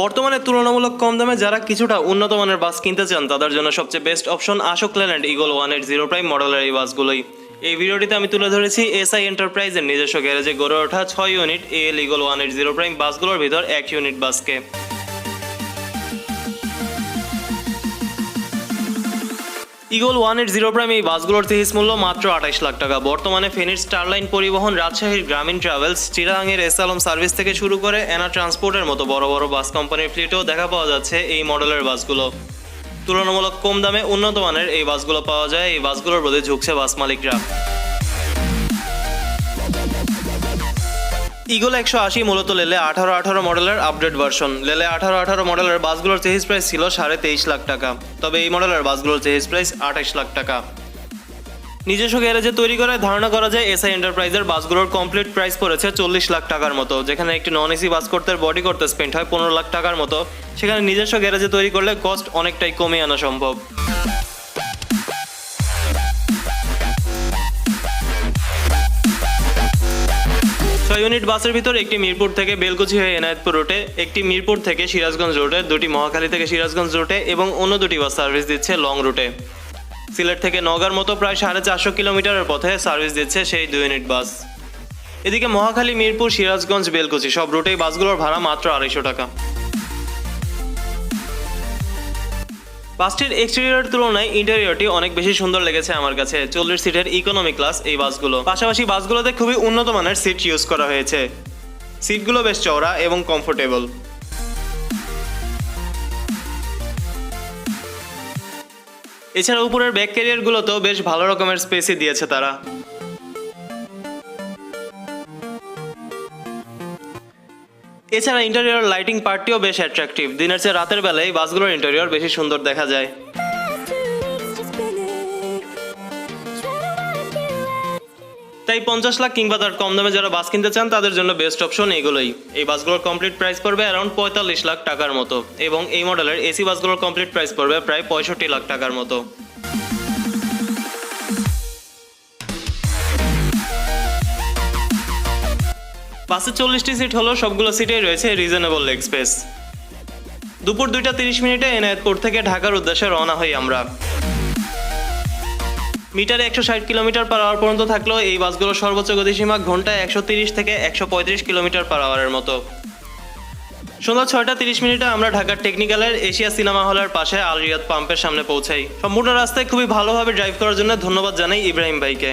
বর্তমানে তুলনামূলক কম দামে যারা কিছুটা উন্নত মানের বাস কিনতে চান, তাদের জন্য সবচেয়ে best option Ashok Leyland Eagle one eight zero Prime মডেলের এই বাসগুলোই। এই ভিডিওটিতে আমি তুলে ধরেছি এসআই এন্টারপ্রাইজের নিজস্ব গ্যারেজে গড়ে ওঠা ছয় unit L Eagle one eight zero Prime বাসগুলোর ভিতর এক unit বাসকে। Eagle one eight zero Prime এই বাসগুলোর তেহিস মূল্য মাত্র আঠাইশ লাখ টাকা। বর্তমানে ফেনীর স্টারলাইন পরিবহন রাজশাহীর গ্রামীণ ট্রাভেলস, চিরাঙের এস আলম সার্ভিস থেকে শুরু করে এনা ট্রান্সপোর্টের মতো বড় বড় বাস কোম্পানির ফ্লিটেও দেখা পাওয়া যাচ্ছে এই মডেলের বাসগুলো। তুলনামূলক কম দামে উন্নত মানের এই বাসগুলো পাওয়া যায়। এই বাসগুলোর প্রতি ঝুঁকছে বাস মালিকরা। ইগল একশো আশি, মূলত লেলে আঠারো আঠারো মডেলের আপডেট ভার্সন লেলে আঠারো আঠারো মডেলের বাসগুলোর চেহিস প্রাইস ছিল সাড়ে তেইশ লাখ টাকা। তবে এই মডেলের বাসগুলোর চেহিস প্রাইস আঠাইশ লাখ টাকা। নিজস্ব গ্যারেজে তৈরি করে ধারণা করা যায় এসআই এন্টারপ্রাইজের বাসগুলোর কমপ্লিট প্রাইস পড়েছে চল্লিশ লাখ টাকার মতো। যেখানে একটি নন এসি বাস করতে বডি করতে স্পেন্ড হয় পনেরো লাখ টাকার মতো। সেখানে নিজস্ব গ্যারেজে তৈরি করলে কস্ট অনেকটাই কমে আনা সম্ভব। ছয় ইউনিট বাসের ভিতর একটি মিরপুর থেকে বেলকুচি হয়ে এনায়েতপুর রোডে একটি মিরপুর থেকে সিরাজগঞ্জ রোডে দুটি মহাখালী থেকে সিরাজগঞ্জ রোডে এবং অন্য দুটি বাস সার্ভিস দিচ্ছে লং রুটে সিলেট থেকে নগার মতো প্রায় সাড়ে চারশো কিলোমিটারের পথে সার্ভিস দিচ্ছে সেই দুই ইউনিট বাস এদিকে মহাখালী, মিরপুর, সিরাজগঞ্জ, বেলকুচি সব রুটেই বাসগুলোর ভাড়া মাত্র আড়াইশো টাকা। বাসটির এক্সটেরিয়র তুলনায় ইন্টেরিয়রটি অনেক বেশি সুন্দর লেগেছে আমার কাছে। চল্লিশ সিটের ইকোনমি ক্লাস এই বাসগুলো। পাশাপাশি বাসগুলোতে খুবই উন্নত মানের সিট ইউজ করা হয়েছে। সিটগুলো বেশ চওড়া এবং কমফোর্টেবল এছাড়া উপরের ব্যাক ক্যারিয়ারগুলোতেও বেশ ভালো রকমের স্পেসই দিয়েছে তারা। এছাড়া ইন্টেরিয়র লাইটিং পার্টটিও বেশ অ্যাট্রাকটিভ দিনের চেয়ে রাতের বেলায় বাসগুলোর ইন্টেরিয়র বেশি সুন্দর দেখা যায়। তাই পঞ্চাশ লাখ কিংবা তার কম দামে যারা বাস কিনতে চান, তাদের জন্য বেস্ট অপশন এগুলোই। এই বাসগুলোর কমপ্লিট প্রাইস পড়বে অ্যারাউন্ড পঁয়তাল্লিশ লাখ টাকার মতো এবং এই মডেলের এসি বাসগুলোর কমপ্লিট প্রাইস পড়বে প্রায় পঁয়ষট্টি লাখ টাকার মতো। বাসে চল্লিশটি সিট হলো সবগুলো সিটেই রয়েছে রিজনেবল লেগ স্পেস দুপুর দুইটা তিরিশ মিনিটে এনায়েতপুর থেকে ঢাকার উদ্দেশ্যে রওনা হই আমরা। মিটারে একশো ষাট কিলোমিটার পার আওয়ার পর্যন্ত থাকলেও এই বাসগুলোর সর্বোচ্চ গতিসীমা ঘন্টায় একশো তিরিশ থেকে একশো পঁয়ত্রিশ কিলোমিটার পার আওয়ারের মতো। সন্ধ্যা ছয়টা তিরিশ মিনিটে আমরা ঢাকার টেকনিক্যালের এশিয়া সিনেমা হলের পাশে আল রিয়াদ পাম্পের সামনে পৌঁছাই। সম্পূর্ণ রাস্তায় খুবই ভালোভাবে ড্রাইভ করার জন্য ধন্যবাদ জানাই ইব্রাহিম ভাইকে।